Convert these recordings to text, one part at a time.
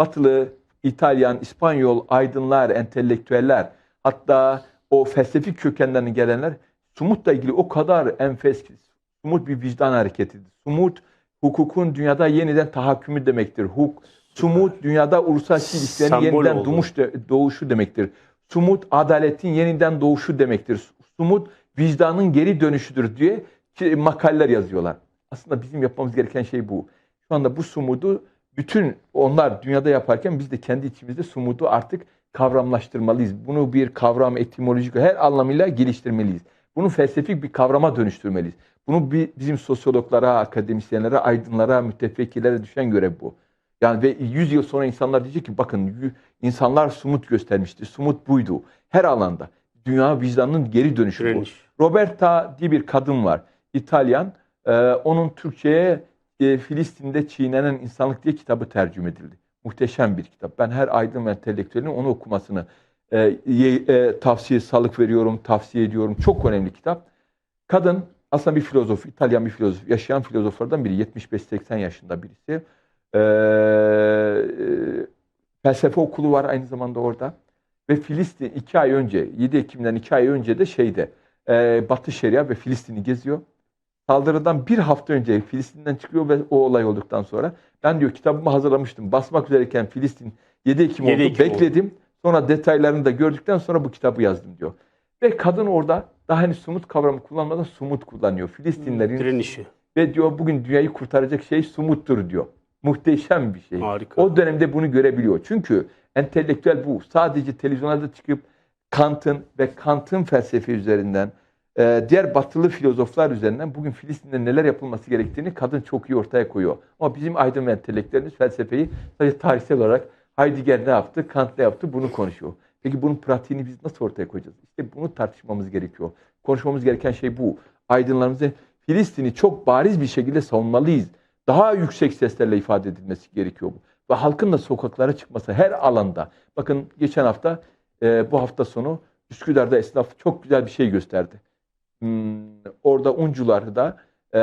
batılı, İtalyan, İspanyol aydınlar, entelektüeller hatta o felsefi kökenlerden gelenler Sumut'la ilgili o kadar enfes Sumut bir vicdan hareketidir. Sumut hukukun dünyada yeniden tahakkümü demektir. Huk, Sumut dünyada uluslararası ilişkilerin yeniden oldu. doğmuş de- doğuşu demektir. Sumut adaletin yeniden doğuşu demektir. Sumut vicdanın geri dönüşüdür diye makaleler yazıyorlar. Aslında bizim yapmamız gereken şey bu. Şu anda bu sumudu bütün onlar dünyada yaparken biz de kendi içimizde sumudu artık kavramlaştırmalıyız. Bunu bir kavram etimolojik her anlamıyla geliştirmeliyiz. Bunu felsefik bir kavrama dönüştürmeliyiz. Bunu bir, bizim sosyologlara, akademisyenlere, aydınlara, mütefekkirlere düşen görev bu. Yani ve 100 yıl sonra insanlar diyecek ki bakın insanlar sumut göstermişti. Sumut buydu. Her alanda. Dünya vicdanının geri dönüşü bu. Direniş. Roberta diye bir kadın var. İtalyan. Ee, onun Türkçe'ye e, Filistin'de çiğnenen insanlık diye kitabı tercüme edildi. Muhteşem bir kitap. Ben her aydın ve entelektüelin onu okumasını e, e, tavsiye, salık veriyorum, tavsiye ediyorum. Çok önemli kitap. Kadın aslında bir filozof, İtalyan bir filozof, yaşayan filozoflardan biri. 75-80 yaşında birisi. Ee, e, felsefe okulu var aynı zamanda orada. Ve Filistin iki ay önce, 7 Ekim'den iki ay önce de şeyde, e, Batı Şeria ve Filistin'i geziyor. Saldırıdan bir hafta önce Filistin'den çıkıyor ve o olay olduktan sonra ben diyor kitabımı hazırlamıştım. Basmak üzereyken Filistin 7 Ekim 7 oldu. Ekim oldu. Bekledim. Sonra detaylarını da gördükten sonra bu kitabı yazdım diyor. Ve kadın orada daha henüz sumut kavramı kullanmadan sumut kullanıyor. Filistinlerin Direnişi. ve diyor bugün dünyayı kurtaracak şey sumuttur diyor. Muhteşem bir şey. Harika. O dönemde bunu görebiliyor. Çünkü entelektüel bu. Sadece televizyonlarda çıkıp Kant'ın ve Kant'ın felsefe üzerinden diğer batılı filozoflar üzerinden bugün Filistin'de neler yapılması gerektiğini kadın çok iyi ortaya koyuyor. Ama bizim aydın ve entelektüelimiz felsefeyi sadece tarihsel olarak Heidegger ne yaptı, Kant ne yaptı bunu konuşuyor. Peki bunun pratiğini biz nasıl ortaya koyacağız? İşte bunu tartışmamız gerekiyor. Konuşmamız gereken şey bu. Aydınlarımızı Filistin'i çok bariz bir şekilde savunmalıyız. Daha yüksek seslerle ifade edilmesi gerekiyor bu. Ve halkın da sokaklara çıkması her alanda. Bakın geçen hafta, e, bu hafta sonu Üsküdar'da esnaf çok güzel bir şey gösterdi. Hmm, orada uncularda e,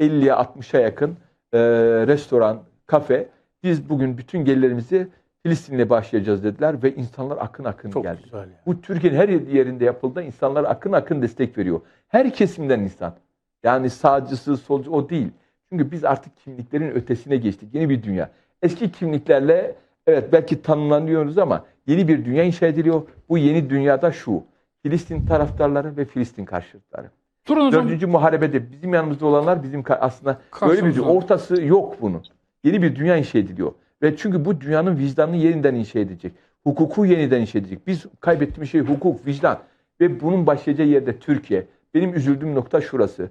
50'ye 60'a yakın e, restoran, kafe. Biz bugün bütün gelirlerimizi Filistin'le başlayacağız dediler ve insanlar akın akın Çok geldi. güzel ya. Bu Türkiye'nin her yerinde yapıldı. İnsanlar akın akın destek veriyor. Her kesimden insan. Yani sağcısı, solcu o değil. Çünkü biz artık kimliklerin ötesine geçtik. Yeni bir dünya. Eski kimliklerle evet belki tanımlanıyoruz ama yeni bir dünya inşa ediliyor. Bu yeni dünyada şu. Filistin taraftarları ve Filistin karşıtları. Turun hocam Dördüncü muharebede bizim yanımızda olanlar bizim aslında böyle bir ortası yok bunun. Yeni bir dünya inşa ediliyor. Ve çünkü bu dünyanın vicdanını yeniden inşa edecek. Hukuku yeniden inşa edecek. Biz kaybettiğimiz şey hukuk, vicdan. Ve bunun başlayacağı yerde Türkiye. Benim üzüldüğüm nokta şurası.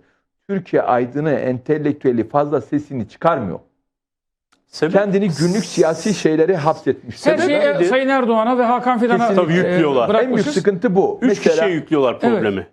Türkiye aydını, entelektüeli fazla sesini çıkarmıyor. Sebep Kendini günlük siyasi şeylere hapsetmiş. her Sebep şeyi nedir? Sayın Erdoğan'a ve Hakan Fidan'a Kesinlikle. Tabii yüklüyorlar. e, en büyük bırakmışız. sıkıntı bu. üç Mesela- kişiye yüklüyorlar problemi.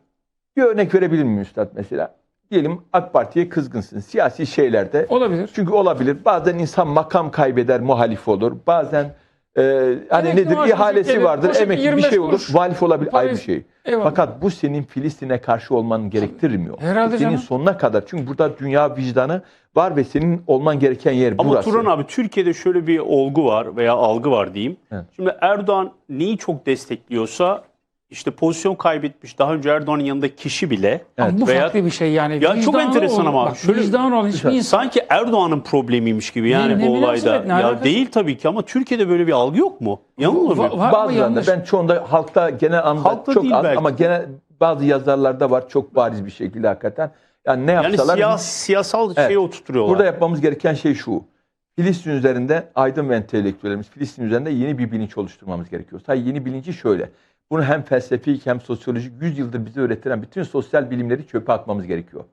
Bir örnek verebilir miyim Üstad mesela? Diyelim AK Parti'ye kızgınsın siyasi şeylerde. Olabilir. Çünkü olabilir. Bazen insan makam kaybeder, muhalif olur. Bazen e, hani Emekli nedir maaşı ihalesi gelir, vardır, poşet emekli bir 25 şey olur, kuruş. muhalif olabilir ayrı bir şey. Eyvallah. Fakat bu senin Filistin'e karşı olmanı gerektirmiyor. Herhalde senin canım. sonuna kadar. Çünkü burada dünya vicdanı var ve senin olman gereken yer Ama burası. Turan abi Türkiye'de şöyle bir olgu var veya algı var diyeyim. Evet. Şimdi Erdoğan neyi çok destekliyorsa işte pozisyon kaybetmiş daha önce Erdoğan'ın yanında kişi bile Ama bu veya farklı bir şey yani. Ya çok enteresan ama Bak, şöyle- olan hiçbir insan. sanki Erdoğan'ın problemiymiş gibi yani Ne- ne bu olayda. ne Ya alakası? değil tabii ki ama Türkiye'de böyle bir algı yok mu? Var ama Bazılarında ben çoğunda halkta genel anda Halkta çok değil az belki. ama genel bazı yazarlarda var çok bariz bir şekilde hakikaten. Yani ne Yani yapsalar siyas, siyasal Evet. şeyi oturtuyorlar. Burada yapmamız gereken şey şu. Filistin üzerinde aydın ve entelektüellerimiz Filistin üzerinde yeni bir bilinç oluşturmamız gerekiyor. Sadece yeni bilinci şöyle. Bunu hem felsefik hem sosyolojik 100 yıldır bize öğretilen bütün sosyal bilimleri çöpe atmamız gerekiyor.